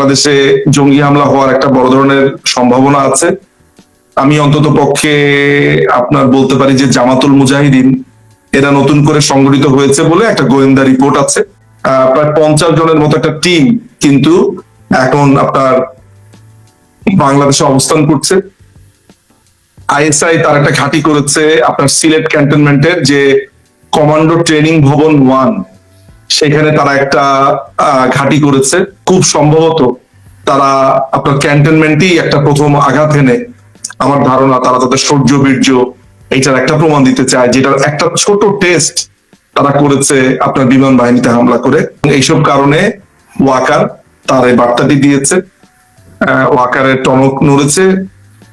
বাংলাদেশে জঙ্গি হামলা হওয়ার একটা বড় ধরনের সম্ভাবনা আছে। আমি অন্তত পক্ষে আপনার বলতে পারি যে জামাতুল মুজাহিদিন, এরা নতুন করে সংগঠিত হয়েছে বলে একটা গোয়েন্দা রিপোর্ট আছে। প্রায় পঞ্চাশ জনের মতো একটা টিম কিন্তু এখন আপনার বাংলাদেশে অবস্থান করছে। আইএসআই তার একটা ঘাঁটি করেছে আপনার সিলেট ক্যান্টনমেন্টের যে কমান্ডো ট্রেনিং ভবন ওয়ান। সেখানে তারা একটা ঘাঁটি করেছে। খুব সম্ভবত তারা আপনার ক্যান্টনমেন্টেই একটা প্রথম আঘাত এনে আমার ধারণা তারা তাদের শৌর্য বীর্য এইটার একটা প্রমাণ দিতে চায়, যেটার একটা ছোট টেস্ট তারা করেছে আপনার বিমান বাহিনীতে হামলা করে। এইসব কারণে ওয়াকার তার এই বার্তাটি দিয়েছে। ওয়াকারের টনক নড়েছে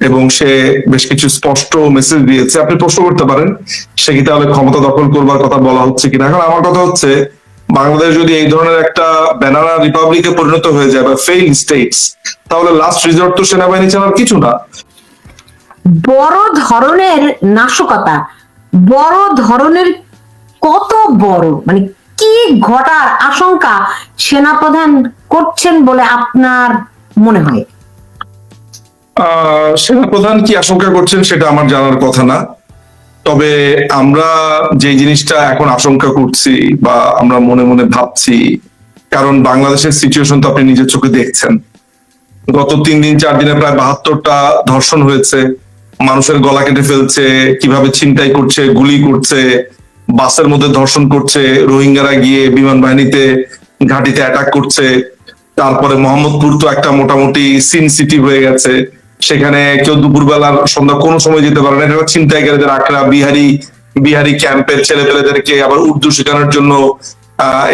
এবং সে বেশ কিছু স্পষ্ট মেসেজ দিয়েছে। আপনি প্রশ্ন করতে পারেন, সে কি তাহলে ক্ষমতা দখল করবার কথা বলা হচ্ছে কিনা? এখন আমার কথা হচ্ছে বাংলাদেশ যদি এই ধরনের একটা ব্যানানা রিপাবলিকে পরিণত হয়ে যায় বা ফেইল স্টেটস তাহলে লাস্ট রিজর্ট তো সেনাবাহিনী ছাড়ার কিছু না। বড় ধরনের নাশকতা বড় ধরনের কত বড় মানে কি ঘটার আশঙ্কা সেনাপ্রধান করছেন বলে আপনার মনে হয়? আহ, সেনাপ্রধান কি আশঙ্কা করছেন সেটা আমার জানার কথা না। তবে আমরা যে জিনিসটা এখন আশঙ্কা করছি বা আমরা মনে মনে ভাবছি, কারণ বাংলাদেশের সিচুয়েশন তো আপনি নিজের চোখে দেখছেন। গত তিন দিন, চার দিনে প্রায় বাহাত্তরটা ধর্ষণ হয়েছে। মানুষের গলা কেটে ফেলছে, কীভাবে ছিনতাই করছে, গুলি করছে, বাসের মধ্যে ধর্ষণ করছে, রোহিঙ্গারা গিয়ে বিমান বাহিনীতে, ঘাটিতে অ্যাটাক করছে। তারপরে মোহাম্মদপুর তো একটা মোটামুটি সিন সিটি হয়ে গেছে। সেখানে কেউ দুপুরবেলার সন্ধ্যা কোনো সময় যেতে পারে না। এটা ছিনতাইকারীদের আকড়া বিহারি বিহারি ক্যাম্পের ছেলে পেলেদেরকে আবার উর্দু শেখানোর জন্য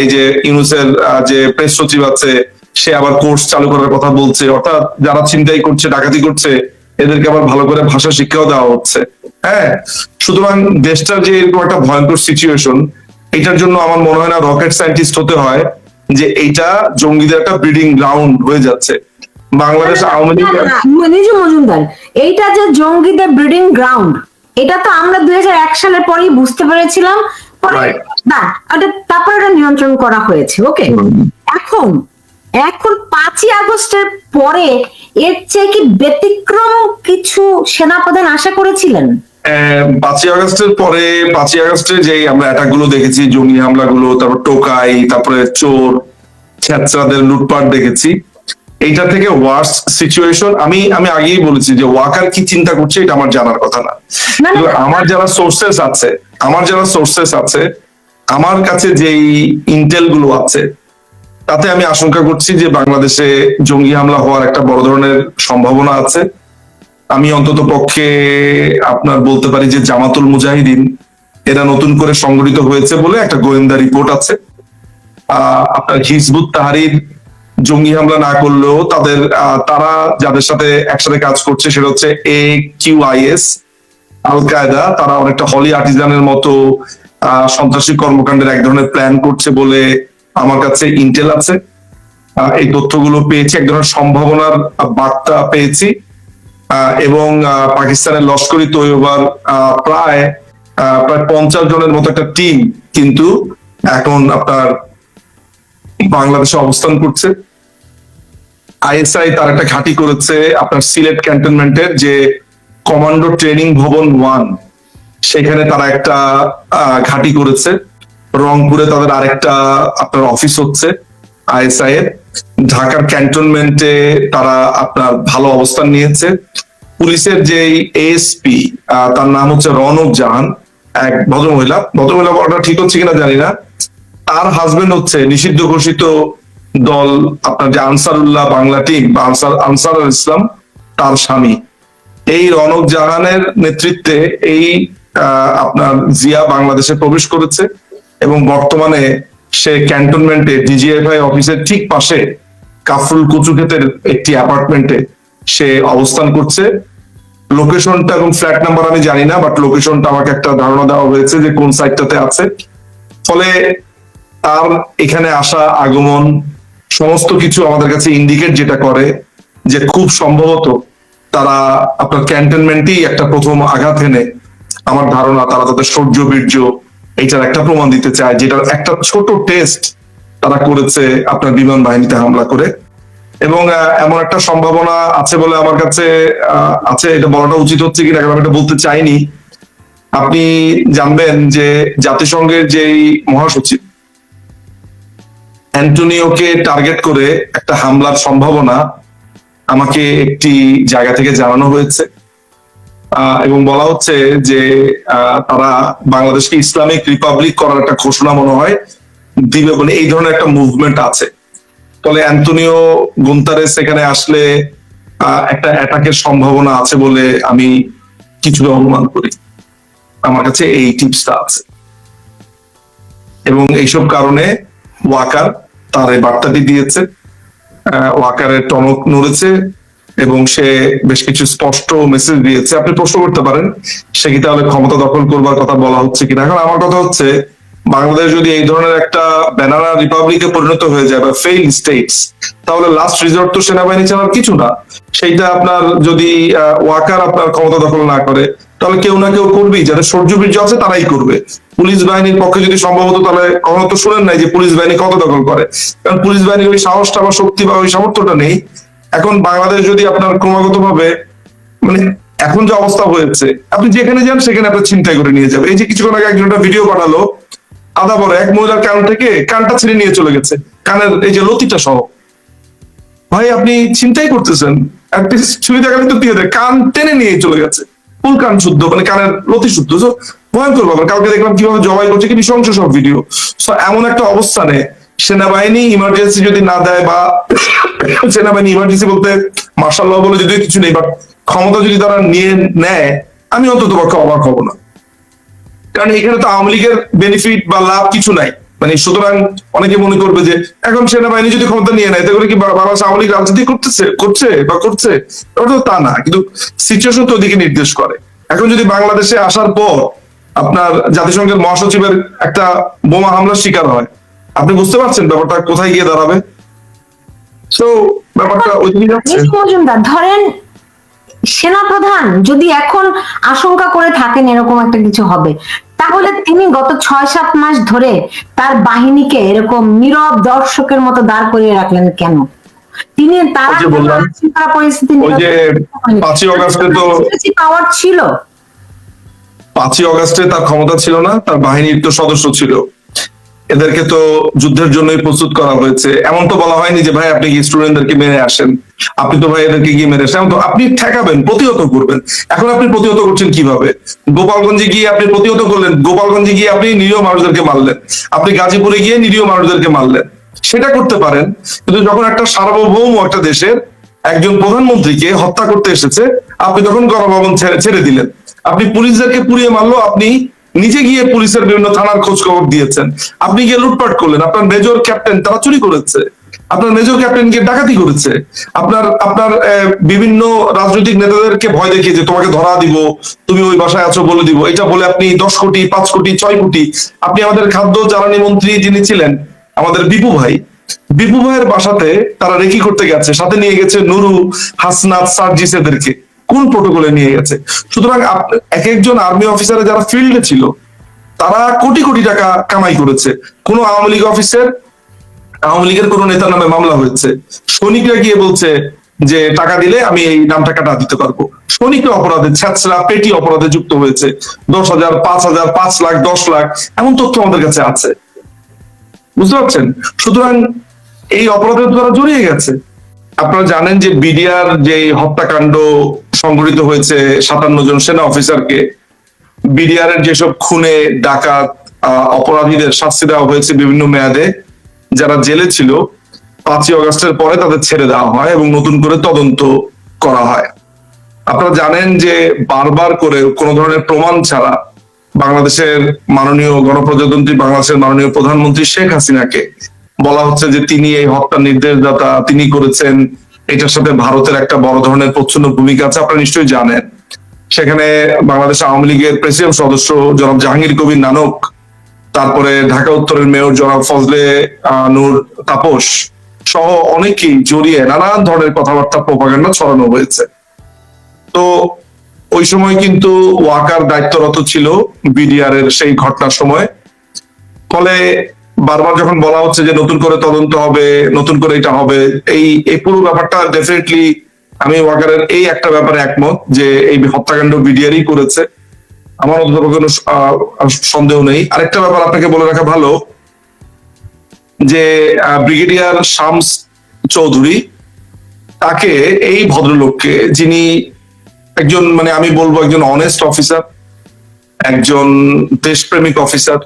এই যে ইউনুসের যে প্রেস সচিব আছে, সে আবার কোর্স চালু করার কথা বলছে। অর্থাৎ যারা ছিনতাই করছে, ডাকাতি করছে, এদেরকে আবার ভালো করে ভাষা শিক্ষাও দেওয়া হচ্ছে। হ্যাঁ সুতরাং দেশটার যে এরকম একটা ভয়ঙ্কর সিচুয়েশন এটার জন্য আমার মনে হয় না রকেট সায়েন্টিস্ট হতে হয়, যে এইটা জঙ্গিদের একটা ব্রিডিং গ্রাউন্ড হয়ে যাচ্ছে। বাংলাদেশ আওয়ামী লীগ নিজু মজুমদার এইটা যে জঙ্গিদের ব্রিডিং গ্রাউন্ড এটা তো আমরা দুই সালের পরেই বুঝতে পেরেছিলাম। তারপরে এটা নিয়ন্ত্রণ করা হয়েছে ওকে এখন এখন পাঁচই আগস্টের পরে এর চেয়ে কি ব্যতিক্রম কিছু সেনাপ্রধান আশা করেছিলেন? আহ, পাঁচই আগস্টের পরে পাঁচই আগস্টে যে আমরা অ্যাটাকগুলো দেখেছি জঙ্গি হামলা গুলো তারপর টোকাই তারপরে চোর ছেত্রাদের লুটপাট দেখেছি। এইটা থেকে ওয়ার্স সিচুয়েশন আমি আমি আগেই বলেছি যে ওয়াকার কি চিন্তা করছে এটা আমার জানার কথা না। আমার যারা সোর্সেস আছে আমার যারা সোর্সেস আছে আমার কাছে যেই ইন্টেলগুলো আছে তাতে আমি আশঙ্কা করছি যে বাংলাদেশে জঙ্গি হামলা হওয়ার একটা বড় ধরনের সম্ভাবনা আছে। আমি অন্তত পক্ষে আপনার বলতে পারি যে জামাতুল মুজাহিদিন এরা নতুন করে সংগঠিত হয়েছে বলে একটা গোয়েন্দা রিপোর্ট আছে। আহ, আপনার হিজবুত তাহারির জঙ্গি হামলা না করলেও তাদের তারা যাদের সাথে একসাথে কাজ করছে সেটা হচ্ছে এ কিউ আইএস আল কায়দা তারা অনেকটা হলি আর্টিজানের মতো সন্ত্রাসী কর্মকাণ্ডের এক ধরনের প্ল্যান করছে বলে আমার কাছে ইন্টেল আছে। এই তথ্যগুলো পেয়েছি, এক ধরনের সম্ভাবনার বার্তা পেয়েছি। এবং পাকিস্তানের লস্করি তৈবার প্রায় প্রায় পঞ্চাশ জনের মতো একটা টিম কিন্তু এখন আপনার বাংলাদেশে অবস্থান করছে। আইএসআই তার একটা ঘাঁটি করেছে আপনার সিলেট ক্যান্টনমেন্টের যে কমান্ডো ট্রেনিং ভবন ওয়ান। সেখানে তারা একটা ঘাঁটি করেছে। রংপুরে তাদের আরেকটা আপনার অফিস হচ্ছে আইএসআই এর। ঢাকার ক্যান্টনমেন্টে তারা আপনার ভালো অবস্থান নিয়েছে। পুলিশের যে এএসপি তার নাম হচ্ছে রনক জাহান, এক ভদ্রমহিলা। ভদ্রমহিলা ঠিক হচ্ছে কিনা জানি না। তার হাজবেন্ড হচ্ছে নিষিদ্ধ ঘোষিত দল, আপনার যে আনসারুল্লাহ বাংলা টিম বা আনসার আনসার ইসলাম, তার স্বামী। এই রনক জাহানের নেতৃত্বে এই আপনার জিয়া বাংলাদেশে প্রবেশ করেছে এবং বর্তমানে সে ক্যান্টনমেন্টে ডিজিএফআই অফিসের ঠিক পাশে কাফরুল কুচুক্ষেতের একটি অ্যাপার্টমেন্টে সে অবস্থান করছে। লোকেশনটা এবং ফ্ল্যাট নাম্বার আমি জানি না বাট লোকেশনটা আমাকে একটা ধারণা দেওয়া হয়েছে যে কোন সাইটটাতে আছে। ফলে তার এখানে আসা আগমন, সমস্ত কিছু আমাদের কাছে ইন্ডিকেট যেটা করে যে খুব সম্ভবত তারা আপনার ক্যান্টনমেন্টেই একটা প্রথম আঘাত এনে আমার ধারণা তারা তাদের শৌর্য বীর্য এইটার একটা প্রমাণ দিতে চায়, যেটার একটা ছোট টেস্ট তারা করেছে আপনার বিমান বাহিনীতে হামলা করে। এবং এমন একটা সম্ভাবনা আছে বলে আমার কাছে আছে, এটা বলাটা উচিত হচ্ছে কিনা কারণ আমি এটা বলতে চাইনি। আপনি জানবেন যে জাতিসংঘের যেই মহাসচিব অ্যান্টোনিওকে টার্গেট করে একটা হামলার সম্ভাবনা আমাকে একটি জায়গা থেকে জানানো হয়েছে। এবং বলা হচ্ছে যে তারা বাংলাদেশকে ইসলামিক রিপাবলিক করার একটা ঘোষণা মনে হয়, দিবে বলে এই ধরনের একটা মুভমেন্ট আছে। ফলে অ্যান্টোনিও গুন্তারেস এখানে আসলে একটা অ্যাটাকের সম্ভাবনা আছে বলে আমি কিছুটা অনুমান করি। আমার কাছে এই টিপসটা আছে। এবং এইসব কারণে ওয়াকার তার এই বার্তাটি দিয়েছে ওয়াকারের টনক নড়েছে এবং সে বেশ কিছু স্পষ্ট মেসেজ দিয়েছে। আপনি প্রশ্ন করতে পারেন, সে কি তাহলে ক্ষমতা দখল করবার কথা বলা হচ্ছে কিনা? এখন আমার কথা হচ্ছে, বাংলাদেশ যদি এই ধরনের একটা ব্যানানা রিপাবলিকে পরিণত হয়ে যায় বা ফেইল স্টেটস তাহলে লাস্ট রিজর্ট তো সেনাবাহিনী ছাড়ার কিছু না। সেইটা আপনার যদি ওয়াকার আপনার ক্ষমতা দখল না করে, তাহলে কেউ না কেউ করবেই। যাদের সূর্য বীর্য আছে তারাই করবে। পুলিশ বাহিনীর পক্ষে যদি সম্ভব হতো, তাহলে কখনো তো শুনেন নাই যে পুলিশ বাহিনী কত দখল করে। কারণ পুলিশ বাহিনীর ওই সাহসটা বা শক্তি বা ওই সামর্থ্যটা নেই। এখন বাংলাদেশ যদি আপনার ক্রমাগত ভাবে মানে এখন যে অবস্থা হয়েছে, আপনি যেখানে যান সেখানে আপনার চিন্তাই করে নিয়ে যাবে। এই যে কিছুক্ষণ আগে একজন একটা ভিডিও পাঠালো আদা বড় এক মহিলার কান থেকে কানটা ছিঁড়ে নিয়ে চলে গেছে। কানের এই যে লতিটা সহ। ভাই, আপনি চিন্তাই করতেছেন। একটা ছুরি দেখালে তো দিয়ে দেয়। কান টেনে নিয়ে চলে গেছে। ফুল কান শুদ্ধ? মানে কানের লতি শুদ্ধ। So, ভয়ঙ্কর ব্যাপার। কালকে দেখলাম কীভাবে জবাই করছে কি নৃশংস সব ভিডিও সো এমন একটা অবস্থানে সেনাবাহিনী ইমার্জেন্সি যদি না দেয় বা সেনাবাহিনী ইমার্জেন্সি বলতে মার্শাল ল বলে যদিও কিছু নেই বাট ক্ষমতা যদি তারা নিয়ে নেয় আমি অন্তত পক্ষে অবাক হব না। কারণ এখানে তো আওয়ামী লীগের বেনিফিট বা লাভ কিছু নাই। মানে সুতরাং অনেকে মনে করবে যে এখন সেনাবাহিনী যদি ক্ষমতা নিয়ে নেয় তাহলে কি বাংলাদেশ আওয়ামী লীগ রাজনীতি করতেছে করছে বা করছে? ওটা তো তা না কিন্তু সিচুয়েশন তো ওদিকে নির্দেশ করে। এখন যদি বাংলাদেশে আসার পর আপনার জাতিসংঘের মহাসচিবের একটা বোমা হামলার শিকার হয় আপনি বুঝতে পারছেন ব্যাপারটা কোথায় গিয়ে দাঁড়াবে? তো ব্যাপারটা ওইদিকে যাচ্ছে। মজুমদার ধরেন সেনাপ্রধান যদি এখন আশঙ্কা করে থাকেন এরকম একটা কিছু হবে তাহলে তিনি গত ছয় সাত মাস ধরে তার বাহিনীকে এরকম নীরব দর্শকের মতো দাঁড় করিয়ে রাখলেন কেন? তিনি তারা পরিস্থিতি পাওয়ার ছিল। পাঁচই অগাস্টে তার ক্ষমতা ছিল না তার বাহিনীর তো সদস্য ছিল। এদেরকে তো যুদ্ধের জন্যই প্রস্তুত করা হয়েছে। এমন তো বলা হয়নি যে ভাই আপনি কি স্টুডেন্টদেরকে মেরে আসেন? আপনি তো ভাই এদেরকে গিয়ে মেরে আসেন এমন তো আপনি ঠেকাবেন, প্রতিহত করবেন। এখন আপনি প্রতিহত করছেন কীভাবে? গোপালগঞ্জে গিয়ে আপনি প্রতিহত করলেন, গোপালগঞ্জে গিয়ে আপনি নিরীহ মানুষদেরকে মারলেন। আপনি গাজীপুরে গিয়ে নিরীহ মানুষদেরকে মারলেন। সেটা করতে পারেন, কিন্তু যখন একটা সার্বভৌম একটা দেশের একজন প্রধানমন্ত্রীকে হত্যা করতে এসেছে, আপনি তখন গণভবন ছেড়ে ছেড়ে দিলেন। আপনি পুলিশদেরকে পুড়িয়ে মারলো, আপনি নিজে গিয়ে পুলিশের বিভিন্ন থানার খোঁজ খবর দিয়েছেন। আপনি গিয়ে লুটপাট করলেন, আপনার মেজর ক্যাপ্টেন তারা চুরি করেছে। আপনার মেজর ক্যাপ্টেন গিয়ে ডাকাতি করেছে। আপনার আপনার বিভিন্ন রাজনৈতিক নেতাদেরকে ভয় দেখিয়ে যে তোমাকে ধরা দিব, তুমি ওই বাসায় আছো বলে দিব। এটা বলে আপনি দশ কোটি, পাঁচ কোটি, ছয় কোটি, আপনি আমাদের খাদ্য জ্বালানি মন্ত্রী যিনি ছিলেন, আমাদের বিপু ভাই, বিপু ভাইয়ের বাসাতে তারা রেকি করতে গেছে, সাথে নিয়ে গেছে নুরু, হাসনাত, সার্জিস এদেরকে, কোন প্রোটোকলে নিয়ে গেছে? সুতরাং এক একজন আর্মি অফিসারে যারা ফিল্ডে ছিল, তারা কোটি কোটি টাকা কামাই করেছে। কোন আওয়ামী লীগ অফিসের আওয়ামী লীগের কোন নেতার নামে মামলা হয়েছে। সৈনিকরা গিয়ে বলছে যে, টাকা দিলে আমি এই নামটা কাটা দিতে পারব। সৈনিকরা অপরাধে ছ্যাঁচড়া পেটি অপরাধে যুক্ত হয়েছে। দশ হাজার, পাঁচ হাজার, পাঁচ লাখ, দশ লাখ, এমন তথ্য আমাদের কাছে আছে। বুঝতে পারছেন? সুতরাং এই অপরাধের দ্বারা জড়িয়ে গেছে। আপনারা জানেন যে বিডিআর যে হত্যাকাণ্ড সংঘটিত হয়েছে সাতান্ন জন সেনা অফিসারকে বিডিআর এর যেসব খুনে, ডাকাত অপরাধীদের শাস্তি দেওয়া হয়েছে বিভিন্ন মেয়াদে যারা জেলে ছিল, পাঁচই অগস্টের পরে তাদের ছেড়ে দেওয়া হয় এবং নতুন করে তদন্ত করা হয়। আপনারা জানেন যে বারবার করে কোন ধরনের প্রমাণ ছাড়া বাংলাদেশের মাননীয় গণপ্রজাতন্ত্রী, বাংলাদেশের মাননীয় প্রধানমন্ত্রী শেখ হাসিনাকে বলা হচ্ছে যে তিনি এই হত্যার নির্দেশদাতা, তিনি করেছেন, এটার সাথে ভারতের একটা বড় ধরনের প্রচ্ছন্ন ভূমিকা আছে, আপনারা নিশ্চয়ই জানেন। সেখানে বাংলাদেশ আওয়ামী লীগের প্রেসিডেন্ট সদস্য জনাব জাহাঙ্গীর কবির নানক তারপরে ঢাকা উত্তরের মেয়র জনাব ফজলে নূর তাপস সহ অনেকেই জড়িয়ে নানান ধরনের কথাবার্তা প্রপাগান্ডা ছড়ানো হয়েছে। তো ওই সময় কিন্তু ওয়াকার দায়িত্বরত ছিল বিডিআর এর সেই ঘটনার সময়। ফলে বারবার যখন বলা হচ্ছে যে নতুন করে তদন্ত হবে, নতুন করে এটা হবে, এই এই পুরো ব্যাপারটা ডেফিনেটলি আমি ওয়াকারের এই একটা ব্যাপারে একমত যে এই হত্যাকাণ্ড বিডিআরই করেছে। আমার অন্তত কোনো সন্দেহ নেই। আরেকটা ব্যাপার আপনাকে বলে রাখা ভালো, যে ব্রিগেডিয়ার শামস চৌধুরী, তাকে এই ভদ্রলোককে, যিনি একজন মানে আমি বলব একজন অনেস্ট অফিসার একজন দেশপ্রেমিক অফিসার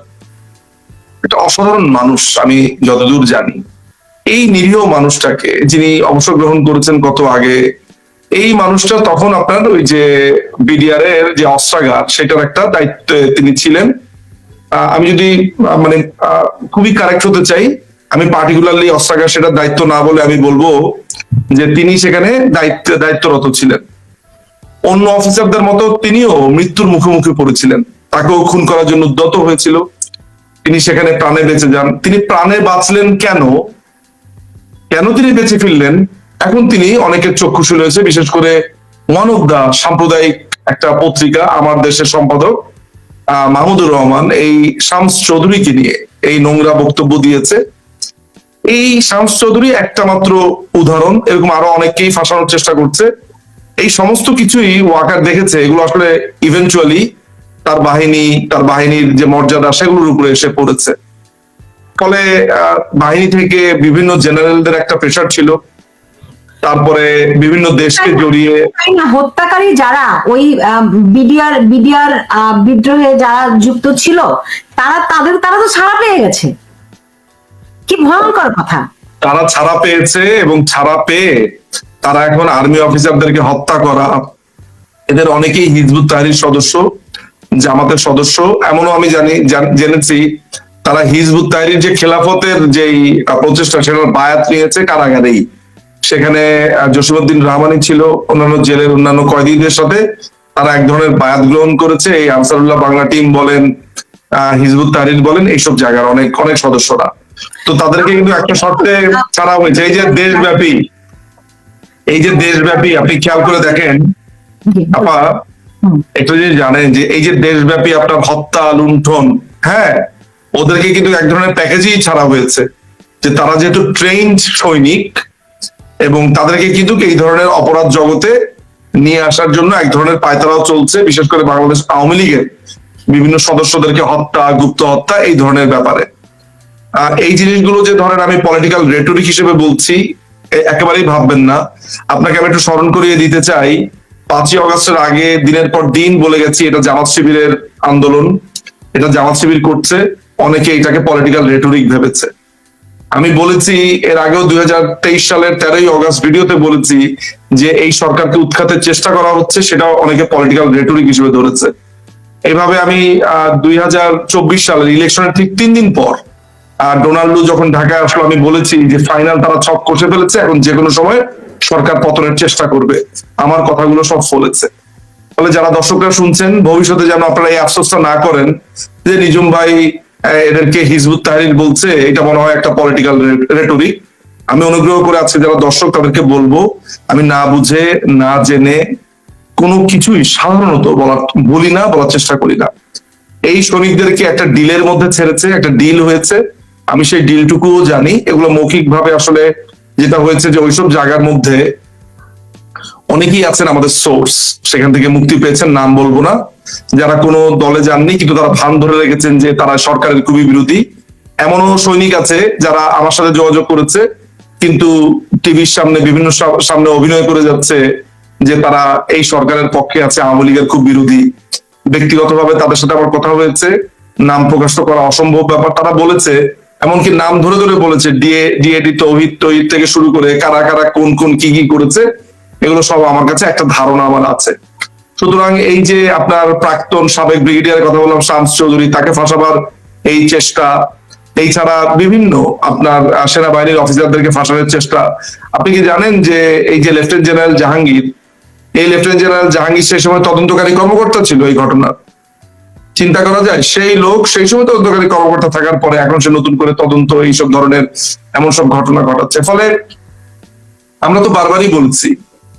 একটা অসাধারণ মানুষ আমি যতদূর জানি, এই নিরীহ মানুষটাকে যিনি অবসর গ্রহণ করেছেন কত আগে এই মানুষটা তখন আপনার ওই যে বিডিআর এর যে অস্ত্রাগার সেটার একটা দায়িত্বে তিনি ছিলেন। আমি যদি মানে খুবই কারেক্ট হতে চাই, আমি পার্টিকুলারলি অস্ত্রাগার সেটার দায়িত্ব না বলে আমি বলব যে তিনি সেখানে দায়িত্ব, দায়িত্বরত ছিলেন। অন্য অফিসারদের মতো তিনিও মৃত্যুর মুখোমুখি পড়েছিলেন। তাকেও খুন করার জন্য উদ্যত হয়েছিল। তিনি সেখানে প্রাণে বেঁচে যান। তিনি প্রাণে বাঁচলেন কেন? কেন তিনি বেঁচে ফিরলেন? এখন তিনি অনেকের চক্ষুশীল হয়েছে বিশেষ করে ওয়ান অফ দা সাম্প্রদায়িক একটা পত্রিকা আমার দেশের সম্পাদক মাহমুদুর রহমান, এই শামস চৌধুরীকে নিয়ে এই নোংরা বক্তব্য দিয়েছে। এই শামস চৌধুরী একটা মাত্র উদাহরণ, এরকম আরও অনেককেই ফাঁসানোর চেষ্টা করছে। এই সমস্ত কিছুই ওয়াকার দেখেছে, এগুলো আসলে ইভেন্চুয়ালি তার বাহিনী, তার বাহিনীর যে মর্যাদা, সেগুলোর উপরে এসে পড়েছে। ফলে বাহিনী থেকে বিভিন্ন জেনারেলদের একটা প্রেশার ছিল। তারপরে বিভিন্ন দেশকে জড়িয়ে হত্যাকারী যারা ওই বিডিআর বিডিআর বিদ্রোহে যারা যুক্ত ছিল তারা তাদের তারা তো ছাড়া পেয়ে গেছে। কি ভয়ঙ্কর কথা। তারা ছাড়া পেয়েছে এবং ছাড়া পেয়ে তারা এখন আর্মি অফিসারদেরকে হত্যা করা। এদের অনেকেই হিজবুত তাহরির সদস্য জামাতের সদস্য। এমনও আমি জানি জেনেছি তারা হিজবুত তাহরির যে খেলাফতের যেই প্রচেষ্টা সেটার বায়াত নিয়েছে কারাগারেই। সেখানে আহ, জসিমউদ্দিন রহমানি ছিল অন্যান্য জেলের অন্যান্য কয়েদিদের সাথে। তারা এক ধরনের বায়াত গ্রহণ করেছে। এই আনসারুল্লাহ বাংলা টিম বলেন আহ, হিজবুত তাহরির বলেন এইসব জায়গার অনেক অনেক সদস্যরা। তো তাদেরকে কিন্তু একটা শর্তে ছাড়া হয়েছে এই যে দেশব্যাপী এই যে দেশব্যাপী আপনি খেয়াল করে দেখেন আপা। একটু যদি জানেন যে এই যে দেশব্যাপী আপনার হত্যা লুণ্ঠন হ্যাঁ ওদেরকে কিন্তু এক ধরনের প্যাকেজই ছাড়া হয়েছে। যে তারা যেহেতু ট্রেন্ড সৈনিক এবং তাদেরকে কিন্তু এই ধরনের অপরাধ জগতে নিয়ে আসার জন্য এক ধরনের পায়তারাও চলছে বিশেষ করে বাংলাদেশ আওয়ামী লীগের বিভিন্ন সদস্যদেরকে হত্যা গুপ্ত হত্যা এই ধরনের ব্যাপারে। আহ, এই জিনিসগুলো যে ধরেন আমি পলিটিক্যাল রেটরিক হিসেবে বলছি একেবারেই ভাববেন না। আপনাকে আমি একটু স্মরণ করিয়ে দিতে চাই পাঁচই অগস্টের আগে দিনের পর দিন বলে গেছি এটা জামাত শিবিরের আন্দোলন এটা জামাত শিবির করছে অনেকে এটাকে পলিটিক্যাল রেটরিক ভেবেছে। আমি বলেছি, এর আগেও দুই হাজার তেইশ সালের তেরোই অগস্ট ভিডিওতে বলেছি যে এই সরকারকে উৎখাতের চেষ্টা করা হচ্ছে, সেটাও অনেকে পলিটিক্যাল রেটরিক হিসেবে ধরেছে। এইভাবে আমি দুই হাজার চব্বিশ সালের ইলেকশনের ঠিক তিন দিন পর ডোনাল্ডো যখন ঢাকায় আসলো, আমি বলেছি যে ফাইনাল তারা ছক কষে ফেলেছে, এখন যে কোনো সময় সরকার পতনের চেষ্টা করবে। আমার কথাগুলো সব ফলেছে। ফলে যারা দর্শকরা শুনছেন, ভবিষ্যতে যেন আপনারা এই আফসোসটা না করেন যে নিজুম ভাই এদেরকে হিজবুত তাহরির বলছে, এটা মনে হয় একটা পলিটিক্যাল রেটরিক আমি অনুগ্রহ করে আজকে যারা দর্শক তাদেরকে বলব, আমি না বুঝে, না জেনে কোনো কিছুই সাধারণত বলার, বলি না, বলার চেষ্টা করি না। এই শ্রমিকদেরকে একটা ডিলের মধ্যে ছেড়েছে, একটা ডিল হয়েছে। আমি সেই ডিলটুকুও জানি। এগুলো মৌখিক ভাবে আসলে যেটা হয়েছে যে ওইসব জায়গার মধ্যে অনেকেই আছেন আমাদের সোর্স সেখান থেকে মুক্তি পেয়েছেন, নাম বলব না। যারা কোনো দলে যাননি, কিন্তু তারা ভান ধরে রেখেছেন যে তারা সরকারের খুবই বিরোধী। এমনও সৈনিক আছে যারা আমার সাথে যোগাযোগ করেছে, কিন্তু টিভির সামনে, বিভিন্ন সামনে অভিনয় করে যাচ্ছে যে তারা এই সরকারের পক্ষে আছে, আওয়ামী লীগের খুব বিরোধী। ব্যক্তিগতভাবে তাদের সাথে আমার কথা হয়েছে, নাম প্রকাশ করা অসম্ভব ব্যাপার। তারা বলেছে, এমনকি নাম ধরে ধরে বলেছে ডিএ ডিএডি তৌহিদ তৌহিদ থেকে শুরু করে কারা কারা, কোন কোন, কি কি করেছে। এগুলো সব আমার কাছে একটা ধারণা আমার আছে। সুতরাং এই যে আপনার প্রাক্তন সাবেক ব্রিগেডিয়ার কথা বললাম, শামস চৌধুরী, তাকে ফাঁসাবার এই চেষ্টা এই ছাড়া বিভিন্ন আপনার সেনাবাহিনীর অফিসারদেরকে ফাঁসানোর চেষ্টা। আপনি কি জানেন যে এই যে লেফটেন্যান্ট জেনারেল জাহাঙ্গীর, এই লেফটেন্যান্ট জেনারেল জাহাঙ্গীর সেই সময় তদন্তকারী কর্মকর্তা ছিল এই ঘটনার। চিন্তা করা যায়, সেই লোক সেই সময় তদন্তকারী কর্মকর্তা থাকার পরে এখন সে নতুন করে তদন্ত, এইসব ধরনের এমন সব ঘটনা ঘটাচ্ছে। ফলে আমরা তো বারবারই বলছি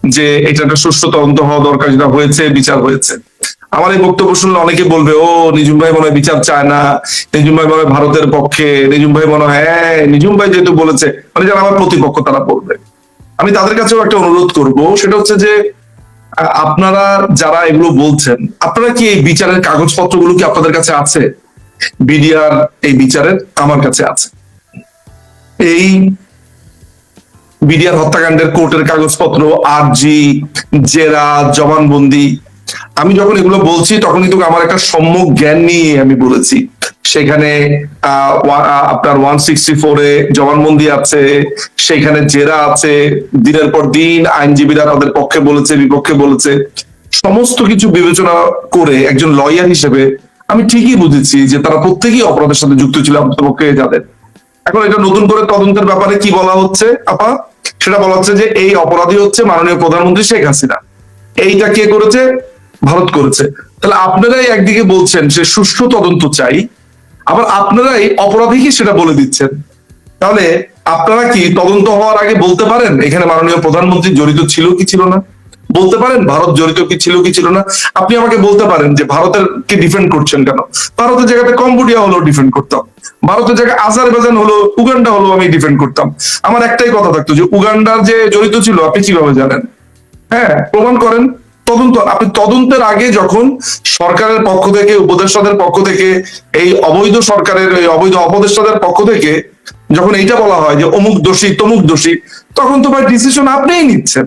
যে এটা একটা সুষ্ঠু তদন্ত হওয়া দরকার, যেটা হয়েছে, বিচার হয়েছে। আমার এই বক্তব্য শুনলে অনেকে বলবে, ও নিজুম ভাই মনে হয় বিচার চায় না। নিজুম ভাই মনে ভারতের পক্ষে। নিজুম ভাই মনে হয় হ্যাঁ নিজুম ভাই যেহেতু বলেছে মানে যারা আমার প্রতিপক্ষ তারা বলবে। আমি তাদের কাছেও একটা অনুরোধ করব, সেটা হচ্ছে যে আপনারা যারা এগুলো বলছেন, আপনারা কি এই বিচারের কাগজপত্রগুলো কি আপনাদের কাছে আছে? বিডিআর এই বিচারের আমার কাছে আছে। এই বিডিআর হত্যাকাণ্ডের কোর্টের কাগজপত্র, আরজি, জেরা, জবানবন্দি। আমি যখন এগুলো বলছি তখন কিন্তু আমার একটা সম্যক জ্ঞান নিয়ে আমি বলেছি। সেখানে আপনার ওয়ান সিক্সটি ফোরে জবানবন্দি আছে, সেখানে জেরা আছে, দিনের পর দিন আইনজীবীরা তাদের পক্ষে বলেছে, বিপক্ষে বলেছে। সমস্ত কিছু বিবেচনা করে একজন লয়ার হিসেবে আমি ঠিকই বুঝেছি যে তারা প্রত্যেকেই অপরাধের সাথে যুক্ত ছিল পক্ষে যাদের। এখন এটা নতুন করে তদন্তের ব্যাপারে কি বলা হচ্ছে, আপা? সেটা বলা হচ্ছে যে এই অপরাধী হচ্ছে মাননীয় প্রধানমন্ত্রী শেখ হাসিনা। এইটা কে করেছে? ভারত করেছে। তাহলে আপনারাই একদিকে বলছেন যে সুষ্ঠু তদন্ত চাই, আবার আপনারাই অপরাধীকে সেটা বলে দিচ্ছেন। তাহলে আপনারা কি তদন্ত হওয়ার আগে বলতে পারেন, এখানে মাননীয় প্রধানমন্ত্রী জড়িত ছিল কি ছিল না? বলতে পারেন, ভারত জড়িত কি ছিল কি ছিল না? আপনি আমাকে বলতে পারেন যে ভারতের কি ডিফেন্ড করছেন কেন? ভারতের জায়গাতে কম্বোডিয়া হলো ডিফেন্ড করতাম। ভারতের জায়গায় আজারবাইজান হলো, উগান্ডা হলো আমি ডিফেন্ড করতাম। আমার একটাই কথা থাকতো যে উগান্ডার যে জড়িত ছিল, আপনি কীভাবে জানেন? হ্যাঁ প্রমাণ করেন। তদন্ত, আপনি তদন্তের আগে যখন সরকারের পক্ষ থেকে, উপদেষ্টাদের পক্ষ থেকে, এই অবৈধ সরকারের, এই অবৈধ অপদেষ্টাদের পক্ষ থেকে, যখন এইটা বলা হয় যে অমুক দোষী, তমুক দোষী, তখন তো ভাই ডিসিশন আপনিই নিচ্ছেন।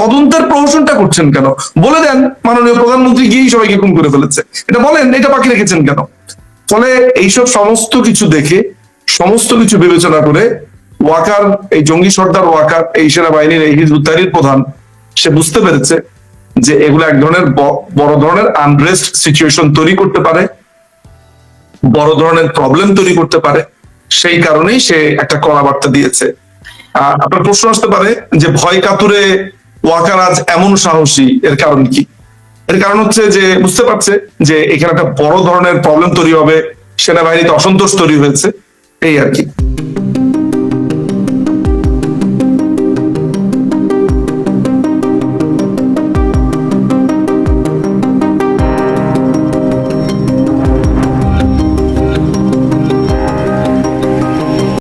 তদন্তের প্রহসনটা করছেন কেন? বলে দেন মাননীয় প্রধানমন্ত্রী গিয়েই সবাইকে খুন করে ফেলেছে। এটা বলেন, এটা বাকি রেখেছেন কেন? ফলে এইসব সমস্ত কিছু দেখে, সমস্ত কিছু বিবেচনা করে ওয়াকার, এই জঙ্গি সর্দার ওয়াকার, এই সেনাবাহিনীর, এই হিজবুত প্রধান, সে বুঝতে পেরেছে যে এগুলো এক ধরনের বড় ধরনের আনরেস্ট সিচুয়েশন তৈরি করতে পারে, বড় ধরনের প্রবলেম তৈরি করতে পারে। সেই কারণেই সে একটা কড়া বার্তা দিয়েছে আপনার প্রশ্ন আসতে পারে যে ভয় কাতুরে ওয়াকার আজ এমন সাহসী, এর কারণ কি? এর কারণ হচ্ছে যে, বুঝতে পারছে যে, এখানে একটা বড় ধরনের প্রবলেম তৈরি হবে, সেনাবাহিনীতে অসন্তোষ তৈরি হয়েছে, এই আর কি।